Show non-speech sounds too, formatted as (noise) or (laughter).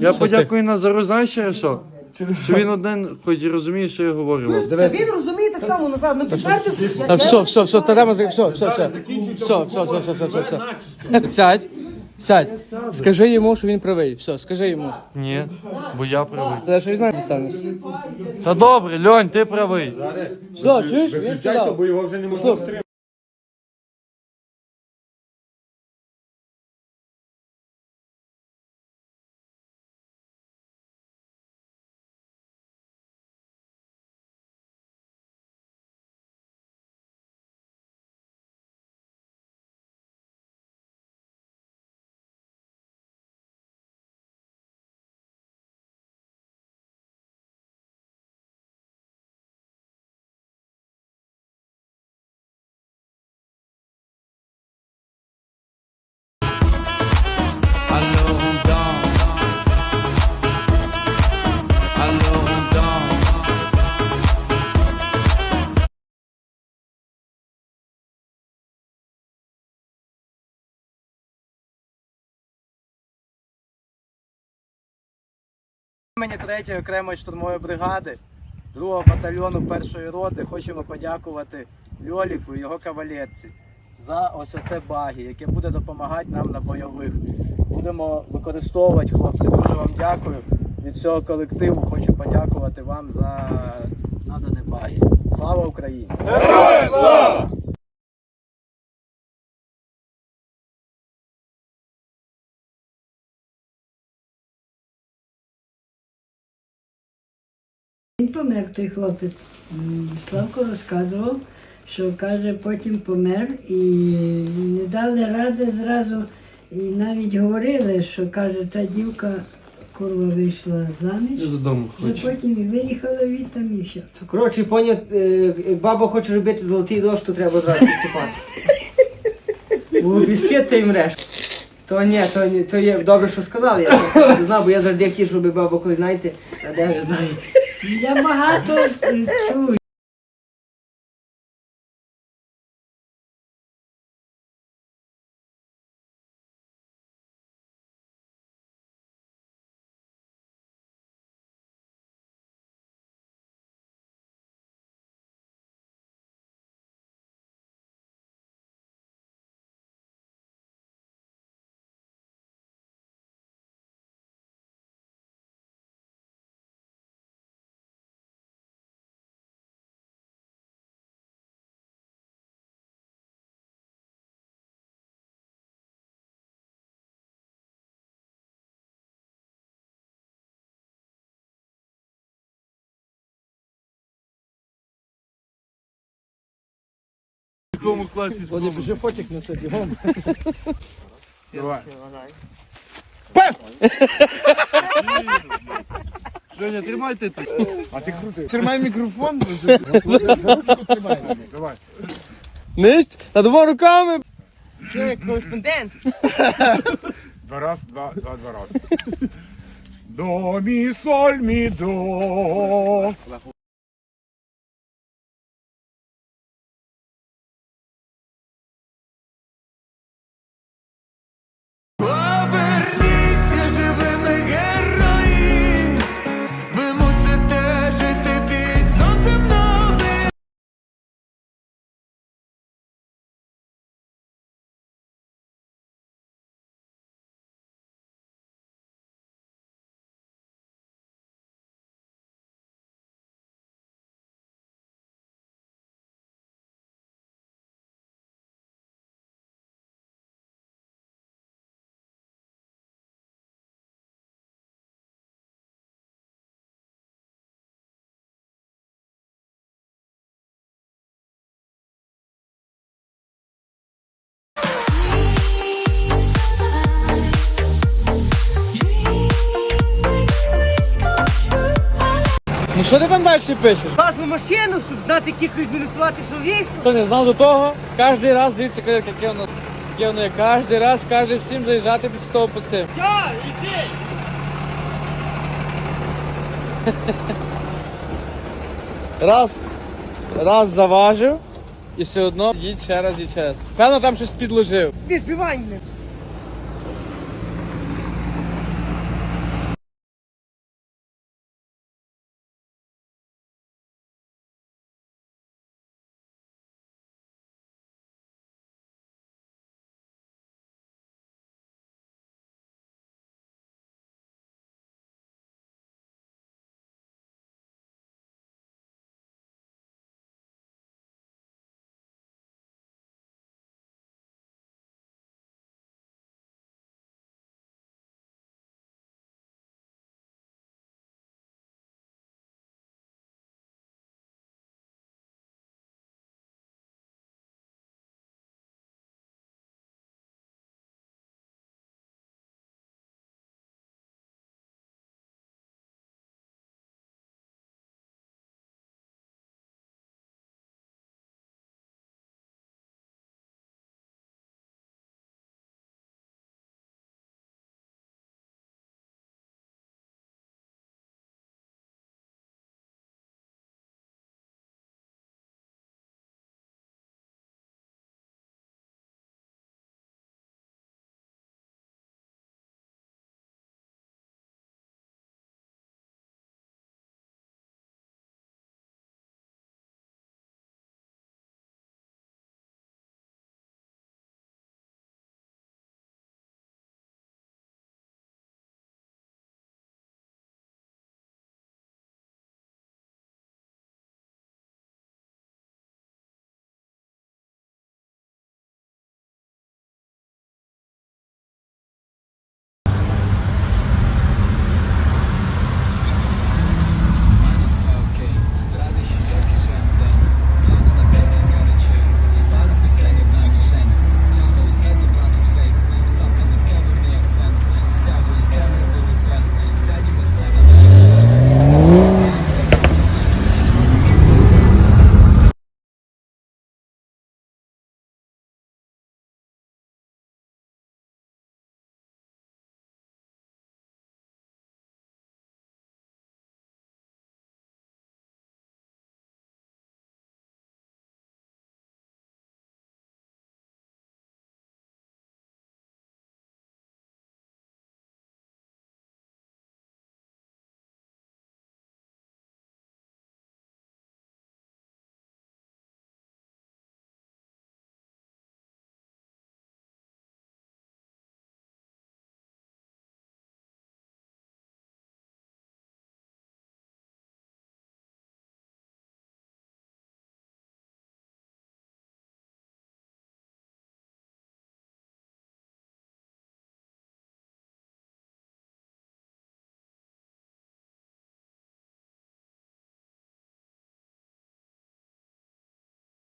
Я Що подякую Назару, знаєш ще що? Що він один, хоч і розуміє, що я говорю. Та він розуміє так само назад, ну підтвердився. Та все, все, все, та Рема, все, все, все, все, все, все, все, все, все, все. Сядь, сядь, скажи йому, що він правий, все, скажи йому. Ні, бо я правий. Ти що від нас дістанеш? Та добре, Льонь, ти правий. Все, чуєш, він сказав. бо його вже не можна втримати. Імені 3-ї окремої штурмової бригади 2-го батальйону першої роти хочемо подякувати Льоліку і його кавалерці за ось оце багі, яке буде допомагати нам на бойових. Будемо використовувати хлопці. Дуже вам дякую. Від всього колективу хочу подякувати вам за надане багі. Слава Україні! Він помер той хлопець. Славко розказував, що каже, потім помер і не дали ради зразу. І навіть говорили, що каже, та дівка курва вийшла заміж. Я додому І потім і виїхала від там і все. Коротше, поняв, е, як баба хоче робити золотий дощ, то треба зразу вступати. Бо обістє ти мреш. То ні, то, ні, то є добре, що сказали. Я не знав, бо я завжди хотів, щоб баба коли знаєте, та де ви знаєте. Я багато чую. Якому класі Володя, біжи фотик на собі, гом. Льоня, тримайте так. Тримай мікрофон. Давай. Нижче, та двома руками. Що як кореспондент? Два раз, два, два, два раз. До, мі, соль, мі, до. Що ти там далі пишеш? Класну машину, щоб знати, кілька мінусувати, що вийшло. Хто не знав до того, кожен раз дивіться, яке яке воно, яке воно є. Кожен раз каже всім заїжджати після того пустим. Я, іди! (laughs) Раз, раз заважив і все одно їдь ще раз, їдь ще раз. Певно там щось підложив. Ти співай мене.